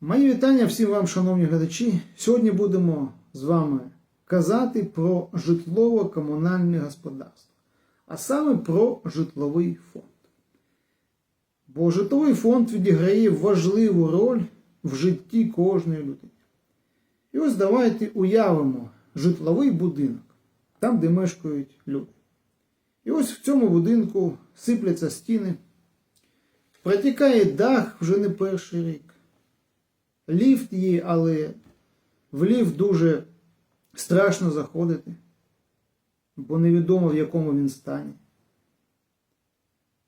Мої вітання всім вам, шановні глядачі. Сьогодні будемо з вами казати про житлово-комунальне господарство, а саме про житловий фонд. Бо житловий фонд відіграє важливу роль в житті кожної людини. І ось давайте уявимо житловий будинок, там, де мешкають люди. І ось в цьому будинку сипляться стіни, протікає дах вже не перший рік. Ліфт є, але в ліфт дуже страшно заходити, бо невідомо в якому він стані.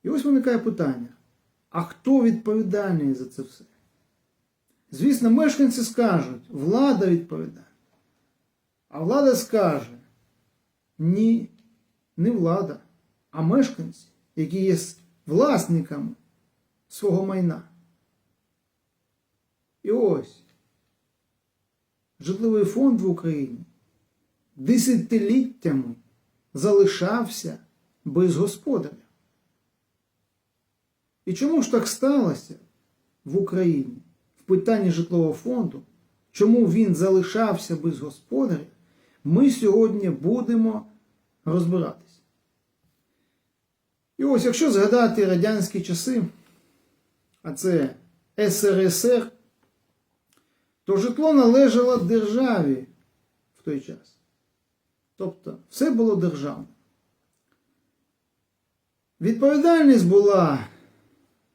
І ось виникає питання: а хто відповідальний за це все? Звісно, мешканці скажуть, влада відповідальна. А влада скаже: ні, не влада, а мешканці, які є власниками свого майна. І ось житловий фонд в Україні десятиліттями залишався без господаря. І чому ж так сталося в Україні в питанні житлового фонду, чому він залишався без господаря, ми сьогодні будемо розбиратися. І ось, якщо згадати радянські часи, а це СРСР, то житло належало державі в той час. Тобто все було державне. Відповідальність була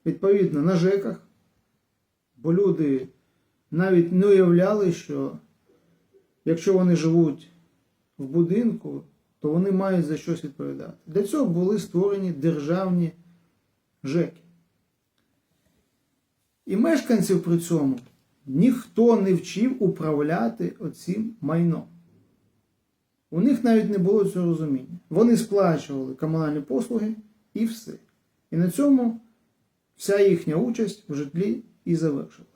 відповідно на ЖЕКах, бо люди навіть не уявляли, що якщо вони живуть в будинку, то вони мають за щось відповідати. Для цього були створені державні ЖЕКи. І мешканців при цьому ніхто не вчив управляти оцим майном. У них навіть не було цього розуміння. Вони сплачували комунальні послуги і все. І на цьому вся їхня участь в житлі і завершилась.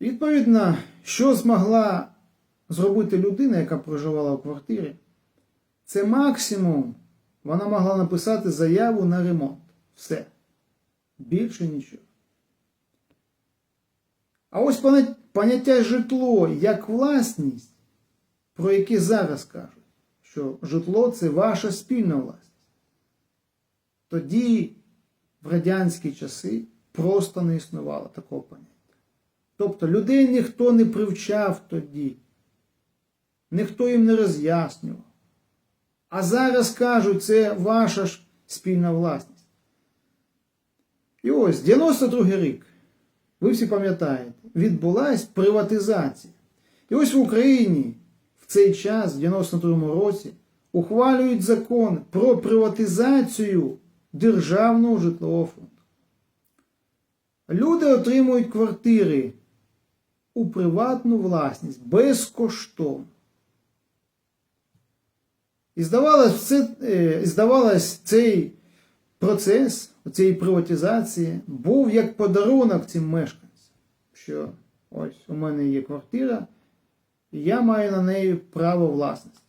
Відповідно, що змогла зробити людина, яка проживала в квартирі, це максимум вона могла написати заяву на ремонт. Все. Більше нічого. А ось поняття житло як власність, про яке зараз кажуть, що житло це ваша спільна власність. Тоді в радянські часи просто не існувало такого поняття. Тобто людей ніхто не привчав тоді, ніхто їм не роз'яснював. А зараз кажуть, це ваша ж спільна власність. І ось 92 рік, ви всі пам'ятаєте, відбулась приватизація. І ось в Україні в цей час, в 92 році, ухвалюють закон про приватизацію державного житлового фонду. Люди отримують квартири у приватну власність безкоштовно. І здавалось, це, е, здавалось, цей процес цієї приватизації був як подарунок цим мешканцям, що ось у мене є квартира, і я маю на неї право власності.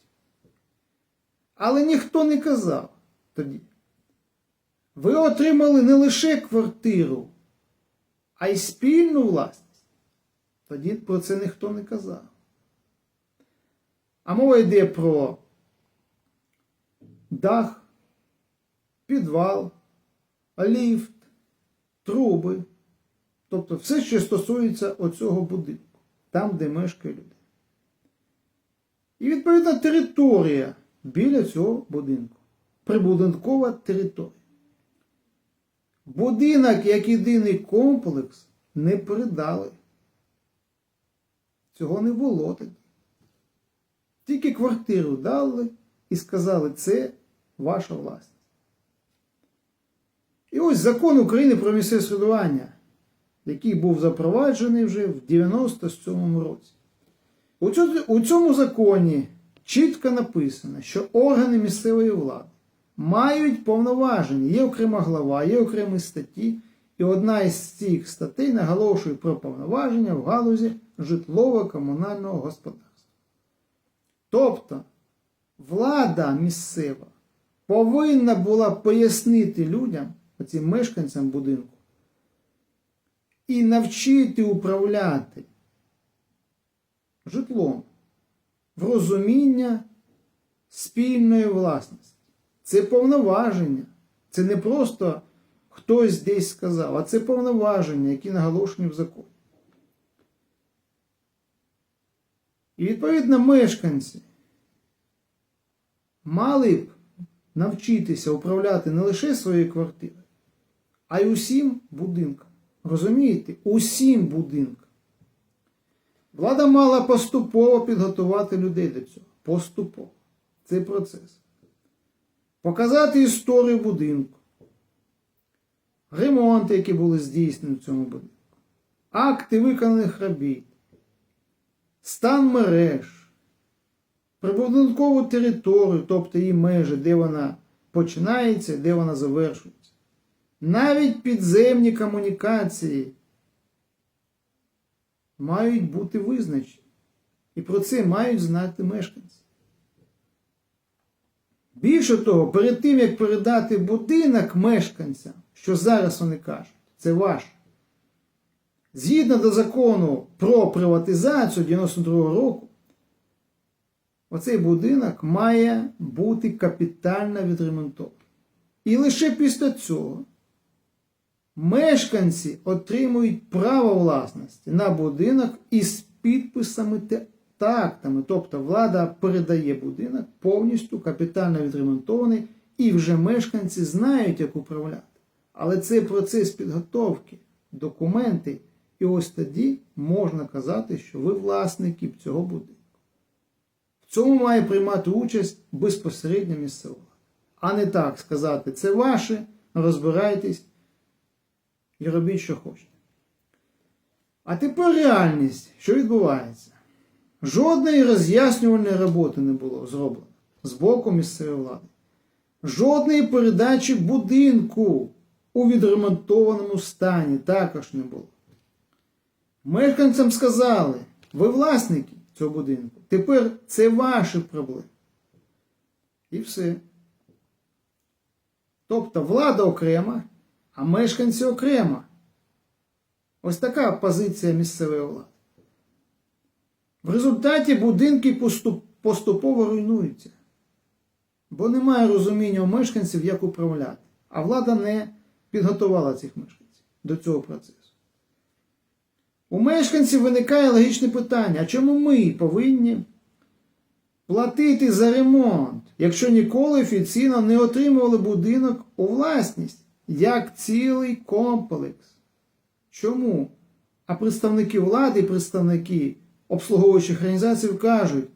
Але ніхто не казав тоді. Ви отримали не лише квартиру, а й спільну власність. Тоді про це ніхто не казав. А мова йде про дах, підвал, ліфт, труби. Тобто все, що стосується оцього будинку, там, де мешкає людина. І відповідна територія біля цього будинку. Прибудинкова територія. Будинок як єдиний комплекс не передали. Цього не було тоді. Тільки квартиру дали і сказали, це ваша власність. І ось закон України про місцеве самоврядування, який був запроваджений вже в 97 році. У цьому законі чітко написано, що органи місцевої влади мають повноваження, є окрема глава, є окремі статті, і одна із цих статей наголошує про повноваження в галузі житлово-комунального господарства. Тобто, влада місцева повинна була пояснити людям, цим мешканцям будинку, і навчити управляти житлом в розуміння спільної власності. Це повноваження. Це не просто хтось десь сказав, а це повноваження, які наголошені в законі. І відповідно мешканці мали б навчитися управляти не лише своєю квартирою, а й усім будинком. Розумієте? Усім будинкам. Влада мала поступово підготувати людей до цього. Поступово. Це процес. Показати історію будинку, ремонти, які були здійснені в цьому будинку, акти виконаних робіт, стан мереж, прибудинкову територію, тобто її межі, де вона починається, де вона завершується. Навіть підземні комунікації мають бути визначені. І про це мають знати мешканці. Більше того, перед тим, як передати будинок мешканцям, що зараз вони кажуть, це ваш. Згідно до закону про приватизацію 92-го року, оцей будинок має бути капітально відремонтований. І лише після цього мешканці отримують право власності на будинок із підписами та актами. Тобто влада передає будинок повністю капітально відремонтований, і вже мешканці знають, як управляти. Але це процес підготовки, документи, і ось тоді можна казати, що ви власники цього будинку. В цьому має приймати участь безпосередньо місцева. А не так сказати, це ваше, розбирайтесь і робіть, що хочете. А тепер реальність, що відбувається. Жодної роз'яснювальної роботи не було зроблено з боку місцевої влади. Жодної передачі будинку у відремонтованому стані також не було. Мешканцям сказали, ви власники цього будинку, тепер це ваші проблеми. І все. Тобто влада окрема, а мешканці окремо. Ось така позиція місцевої влади. В результаті будинки поступово руйнуються, бо немає розуміння у мешканців, як управляти. А влада не підготувала цих мешканців до цього процесу. У мешканців виникає логічне питання: а чому ми повинні платити за ремонт, якщо ніколи офіційно не отримували будинок у власність, як цілий комплекс? Чому? А представники влади, представники обслуговуючих організацій кажуть,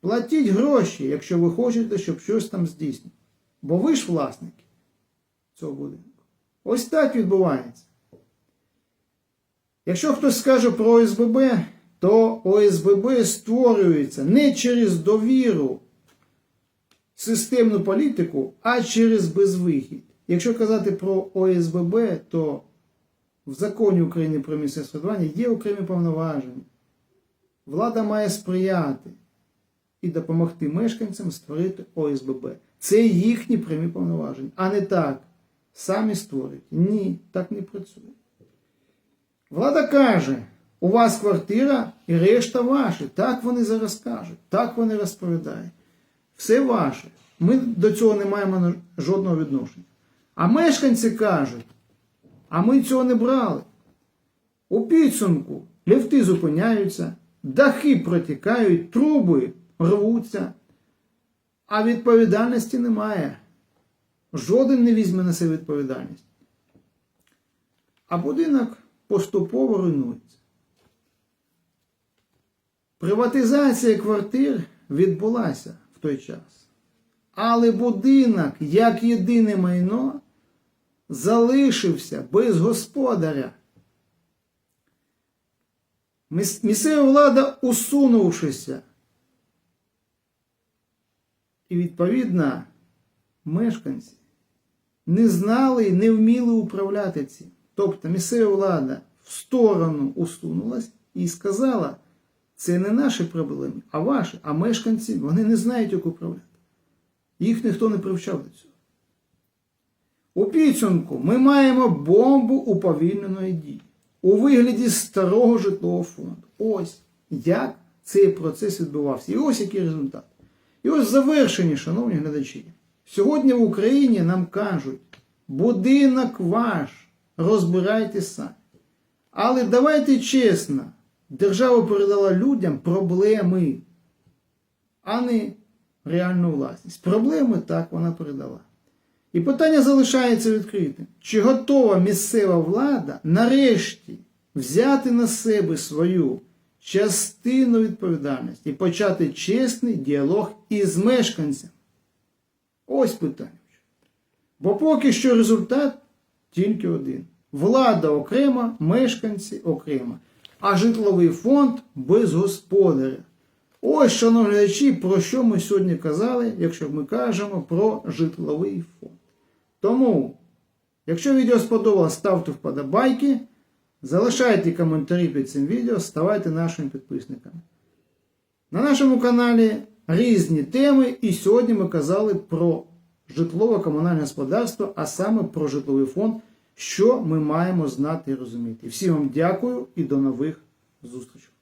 платіть гроші, якщо ви хочете, щоб щось там здійснити. Бо ви ж власники цього будинку. Ось так відбувається. Якщо хтось скаже про ОСББ, то ОСББ створюється не через довіру системну політику, а через безвихідь. Якщо казати про ОСББ, то в законі України про місцеве самоврядування є окремі повноваження. Влада має сприяти і допомогти мешканцям створити ОСББ. Це їхні прямі повноваження, а не так. Самі створюють. Ні, так не працює. Влада каже, у вас квартира і решта ваша. Так вони зараз кажуть, так вони розповідають. Все ваше. Ми до цього не маємо жодного відношення. А мешканці кажуть, а ми цього не брали. У підсумку ліфти зупиняються, дахи протікають, труби рвуться, а відповідальності немає. Жоден не візьме на себе відповідальність. А будинок поступово руйнується. Приватизація квартир відбулася в той час. Але будинок, як єдине майно, залишився без господаря. Міс- Місцева влада, усунувшися. І відповідно мешканці не знали і не вміли управляти цим. Тобто місцева влада в сторону усунулась і сказала, це не наші проблеми, а ваші. А мешканці вони не знають, як управляти. Їх ніхто не привчав до цього. У підсумку ми маємо бомбу уповільненої дії. у вигляді старого житлового фонду. Ось як цей процес відбувався. І ось який результат. І ось завершення, шановні глядачі. Сьогодні в Україні нам кажуть, будинок ваш, розбирайте самі. Але давайте чесно, держава передала людям проблеми, а не реальну власність. Проблеми так вона передала. І питання залишається відкритим. Чи готова місцева влада нарешті взяти на себе свою частину відповідальності і почати чесний діалог із мешканцями? Ось питання. Бо поки що результат тільки один. Влада окрема, мешканці окремо, а житловий фонд без господаря. Ось, шановні глядачі, про що ми сьогодні казали, якщо ми кажемо про житловий фонд. Тому, якщо відео сподобалось, ставте вподобайки, залишайте коментарі під цим відео, ставайте нашими підписниками. На нашому каналі різні теми, і сьогодні ми казали про житлово-комунальне господарство, а саме про житловий фонд, що ми маємо знати і розуміти. Всім вам дякую і до нових зустрічей.